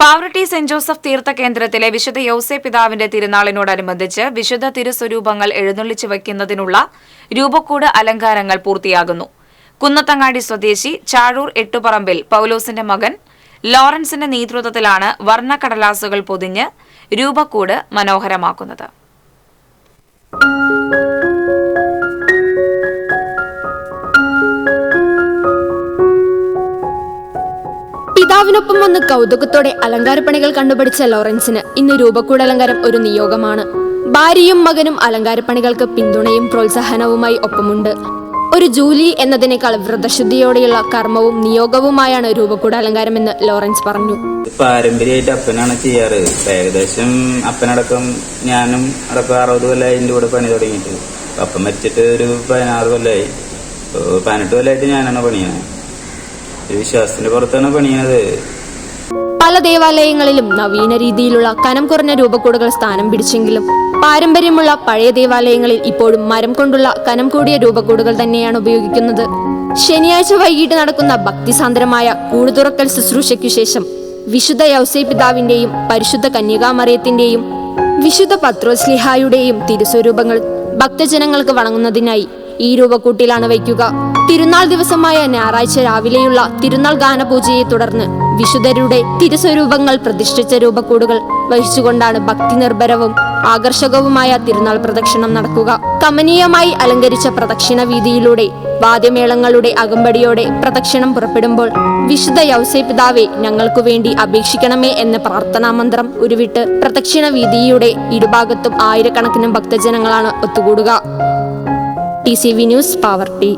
Pavaratti saint Joseph തീർത്ഥ കേന്ദ്രത്തിലെ വിശുദ്ധ യോസെ പിതാവിന്റെ തിരുനാളിനോടനുബന്ധിച്ച് വിശുദ്ധ തിരുസ്വരൂപങ്ങൾ എഴുന്നള്ളിച്ചു വയ്ക്കുന്നതിനുള്ള രൂപക്കൂട് അലങ്കാരങ്ങൾ പൂർത്തിയാകുന്നു. കുന്നത്തങ്ങാടി സ്വദേശി ചാഴൂർ എട്ടുപറമ്പിൽ പൌലോസിന്റെ മകൻ ലോറൻസിന്റെ നേതൃത്വത്തിലാണ് വർണക്കടലാസുകൾ പൊതിഞ്ഞ് രൂപക്കൂട് മനോഹരമാക്കുന്നത്. പിതാവിനൊപ്പം വന്ന് കൗതുകത്തോടെ അലങ്കാരപ്പണികൾ കണ്ടുപിടിച്ച ലോറൻസിന് ഇന്ന് രൂപക്കൂട് അലങ്കാരം ഒരു നിയോഗമാണ്. ഭാര്യയും മകനും അലങ്കാരപ്പണികൾക്ക് പിന്തുണയും പ്രോത്സാഹനവുമായി ഒപ്പമുണ്ട്. ഒരു ജൂലി എന്നതിനേക്കാൾ വ്രതശുദ്ധിയോടെയുള്ള കർമ്മവും നിയോഗവുമായാണ് രൂപക്കൂട് അലങ്കാരമെന്ന് ലോറൻസ് പറഞ്ഞു. പാരമ്പര്യമായിട്ട് അപ്പനാണ് ചെയ്യാറ്. ഏകദേശം അപ്പനടക്കം ഞാനും അടക്കം അറുപത് കൊല്ലമായി എന്റെ കൂടെ പണി തുടങ്ങിയിട്ട്. അപ്പൊ മരിച്ചിട്ട് ഒരു പതിനാറ് കൊല്ലമായി പതിനെട്ട് കൊല്ലമായിട്ട് ഞാനാണ് പണിയണത് ഒരു വിശ്വാസത്തിന്റെ പുറത്താണ് പണിയണത്. പല ദേവാലയങ്ങളിലും നവീന രീതിയിലുള്ള കനം കുറഞ്ഞ രൂപക്കൂടുകൾ സ്ഥാനം പിടിച്ചെങ്കിലും പാരമ്പര്യമുള്ള പഴയ ദേവാലയങ്ങളിൽ ഇപ്പോഴും മരം കൊണ്ടുള്ള കനം കൂടിയ രൂപക്കൂടുകൾ തന്നെയാണ് ഉപയോഗിക്കുന്നത്. ശനിയാഴ്ച വൈകിട്ട് നടക്കുന്ന ഭക്തിസാന്ദ്രമായ കൂടുതുറക്കൽ ശുശ്രൂഷയ്ക്കു ശേഷം വിശുദ്ധ യൗസൈ പിതാവിന്റെയും പരിശുദ്ധ കന്യകാമറിയത്തിന്റെയും വിശുദ്ധ പത്രോസ്ലിഹായുടെയും തിരുസ്വരൂപങ്ങൾ ഭക്തജനങ്ങൾക്ക് വണങ്ങുന്നതിനായി ഈ രൂപക്കൂട്ടിലാണ് വയ്ക്കുക. തിരുനാൾ ദിവസമായ ഞായറാഴ്ച രാവിലെയുള്ള തിരുനാൾ ഗാനപൂജയെ തുടർന്ന് വിശുദ്ധരുടെ തിരുസ്വരൂപങ്ങൾ പ്രതിഷ്ഠിച്ച രൂപക്കൂടുകൾ വഹിച്ചുകൊണ്ടാണ് ഭക്തി നിർഭരവും ആകർഷകവുമായ തിരുനാൾ പ്രദക്ഷിണം നടക്കുക. കമനീയമായി അലങ്കരിച്ച പ്രദക്ഷിണ വീതിയിലൂടെ വാദ്യമേളങ്ങളുടെ അകമ്പടിയോടെ പ്രദക്ഷിണം പുറപ്പെടുമ്പോൾ വിശുദ്ധ യൗസേ പിതാവെ ഞങ്ങൾക്കു വേണ്ടി അപേക്ഷിക്കണമേ എന്ന പ്രാർത്ഥനാ മന്ത്രം ഉരുവിട്ട് പ്രദക്ഷിണ വീതിയുടെ ഇരുഭാഗത്തും ആയിരക്കണക്കിന് ഭക്തജനങ്ങളാണ് ഒത്തുകൂടുക. T C V news poverty